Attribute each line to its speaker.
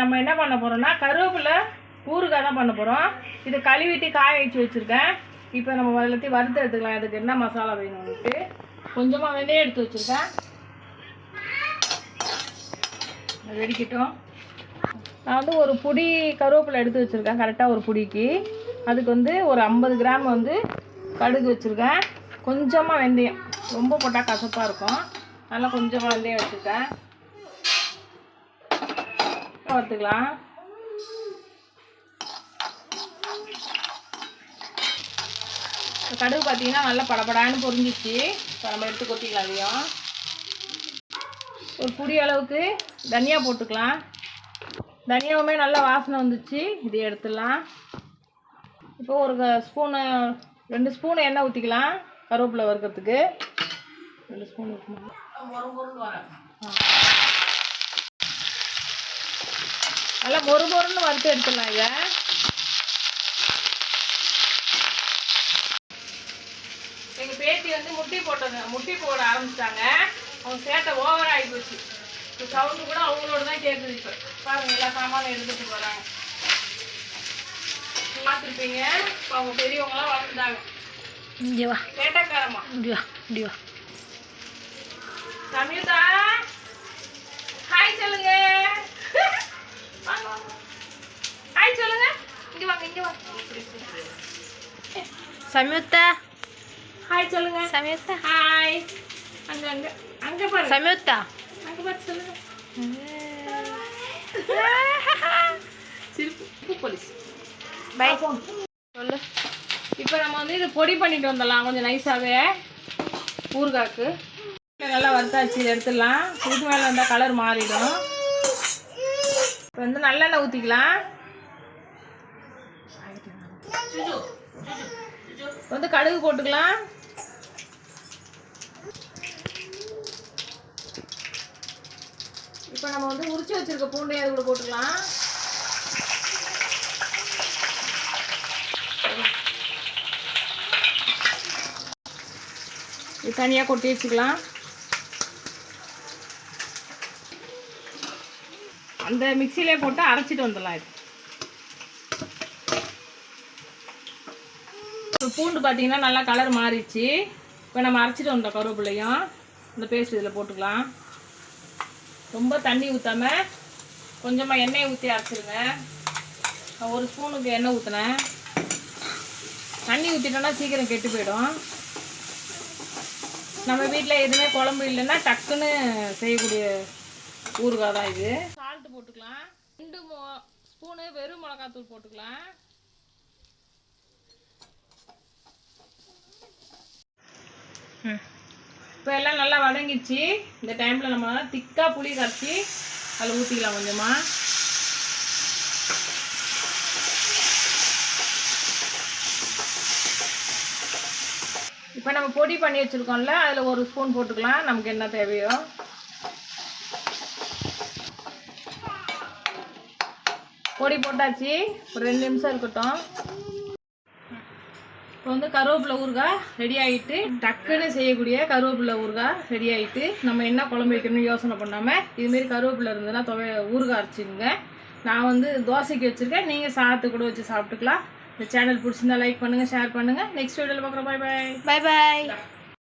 Speaker 1: நம்ம என்ன பண்ண போகிறோம்னா கருவேப்பிலை ஊறுகாய் தான் பண்ண போகிறோம் இது கழுவிட்டு காய வச்சு வச்சுருக்கேன். இப்போ நம்ம எல்லாத்தையும் வறுத்து எடுத்துக்கலாம். அதுக்கு என்ன மசாலா வேணும்னுட்டு கொஞ்சமாக வெந்தயம் எடுத்து வச்சுருக்கேன். வெடிக்கட்டும். நான் வந்து ஒரு புடி கருவேப்பிலை எடுத்து வச்சுருக்கேன். கரெக்டாக ஒரு புடிக்கு. அதுக்கு வந்து ஒரு ஐம்பது கிராம் வந்து கடுகு வச்சுருக்கேன். கொஞ்சமாக வெந்தயம். ரொம்ப போட்டால் கசப்பாக இருக்கும். நல்லா கொஞ்சமாக வெந்தயம் வச்சுருக்கேன். வறுத்துக்கலாம் கடுகு பார்த்தீங்கன்னா நல்லா படபடான்னு பொரிஞ்சிச்சு. இப்போ நம்ம எடுத்து கொத்திக்கலாம் அதையும் ஒரு புடி அளவுக்கு தனியா போட்டுக்கலாம். தனியாவுமே நல்லா வாசனை வந்துச்சு. இதை எடுத்துடலாம். இப்போ ஒரு க- ஸ்பூனு ரெண்டு ஸ்பூன் எண்ணெய் ஊற்றிக்கலாம் கருவேப்பிலை வறுக்கிறதுக்கு. ரெண்டு ஸ்பூன் ஊற்றணும் நல்லா மொறு மொறுன்னு வறுத்து எடுத்துடலாம் இதை. எங்கள் பேத்தி வந்து முட்டி போட்டது முட்டி போட ஆரம்பிச்சிட்டாங்க. அவங்க சேட்டை ஓவர் ஆகி போச்சு. இப்போ சவுண்டு கூட அவங்களோட தான் கேட்குது இப்போ. பாருங்க எல்லா சாமானும் எடுத்துட்டு போகிறாங்க பார்த்துருப்பீங்க. இப்போ அவங்க பெரியவங்களாம் வளர்ந்துட்டாங்க.
Speaker 2: இங்கே வா.
Speaker 1: சேட்டைக்காரமா
Speaker 2: இப்படி வா இப்படி வா.
Speaker 1: சமீதா ஹாய் சொல்லுங்க வாங்க, வாங்க. ஹாய் சொல்லுங்க இங்க வாங்க இங்க வாங்க
Speaker 2: சம்யுக்தா?
Speaker 1: ஹாய் சொல்லுங்க.
Speaker 2: சம்யுக்தா?
Speaker 1: ஹாய் அங்க அங்க அங்க பாரு
Speaker 2: சம்யுக்தா?
Speaker 1: அங்க பார்த்து சொல்லுங்க. சிரிப்பு. போலீஸ்
Speaker 2: பை சொல்லு.
Speaker 1: இப்போ நம்ம வந்து இது பொடி பண்ணிட்டு வந்துடலாம் கொஞ்சம் நைஸாகவே ஊறுகாக்கு நல்லா வறுத்தாச்சு இதை எடுத்துடலாம். இதுக்கு மேலே வந்தால் கலர் மாறிடும். இப்போ வந்து நல்லெண்ணெய் ஊற்றிக்கலாம் வந்து கடுகு போட்டுக்கலாம். இப்போ நம்ம வந்து உரிச்சு வச்சிருக்க பூண்டையும் அது கூட போட்டுக்கலாம். இது தனியாக கொட்டி வச்சுக்கலாம். அந்த மிக்சியிலே போட்டு அரைச்சிட்டு வந்துடலாம் இது. இப்போ பூண்டு பார்த்தீங்கன்னா நல்லா கலர் மாறிடுச்சு. இப்போ நம்ம அரைச்சிட்டு வந்தோம் கருவேப்பிள்ளையும் இந்த பேஸ்ட் இதில் போட்டுக்கலாம். ரொம்ப தண்ணி ஊற்றாம கொஞ்சமாக எண்ணெயை ஊற்றி அரைச்சிருங்க. நான் ஒரு ஸ்பூனுக்கு எண்ணெய் ஊற்றினேன் தண்ணி ஊற்றிட்டோன்னா சீக்கிரம் கெட்டு போயிடும். நம்ம வீட்டில் எதுவுமே குழம்பு இல்லைன்னா டக்குன்னு செய்யக்கூடிய ஊறுகாய் தான் இது. சால்ட்டு போட்டுக்கலாம். ரெண்டு மொ ஸ்பூனு வெறும் மிளகாத்தூள் போட்டுக்கலாம். இப்போ எல்லாம் நல்லா வதங்கிடுச்சு. இந்த டைமில் நம்ம திக்காக புளி கரைச்சி அதில் ஊற்றிக்கலாம் கொஞ்சமாக இப்போ நம்ம பொடி பண்ணி வச்சுருக்கோம்ல அதில் ஒரு ஸ்பூன் போட்டுக்கலாம். நமக்கு என்ன தேவையோ. பொடி போட்டாச்சு. ஒரு ரெண்டு நிமிஷம் இருக்கட்டும். இப்போ வந்து கருவேப்பிலை ஊறுகாய் ரெடி ஆகிட்டு டக்குன்னு செய்யக்கூடிய கருவேப்பிலை ஊறுகாய் ரெடி ஆகிட்டு நம்ம என்ன குழம்பு வைக்கணும்னு யோசனை பண்ணாமல் இதுமாரி கருவேப்பிலை இருந்ததுன்னா துவை ஊறுகாய் அரைச்சிங்க நான் வந்து தோசைக்கு வச்சுருக்கேன். நீங்கள் சாதத்து கூட வச்சு சாப்பிட்டுக்கலாம். இந்த சேனல் பிடிச்சிருந்தா லைக் பண்ணுங்கள் ஷேர் பண்ணுங்கள் நெக்ஸ்ட் வீடியோவில் பார்க்குறோம். பாய் பாய்
Speaker 2: பை பாய்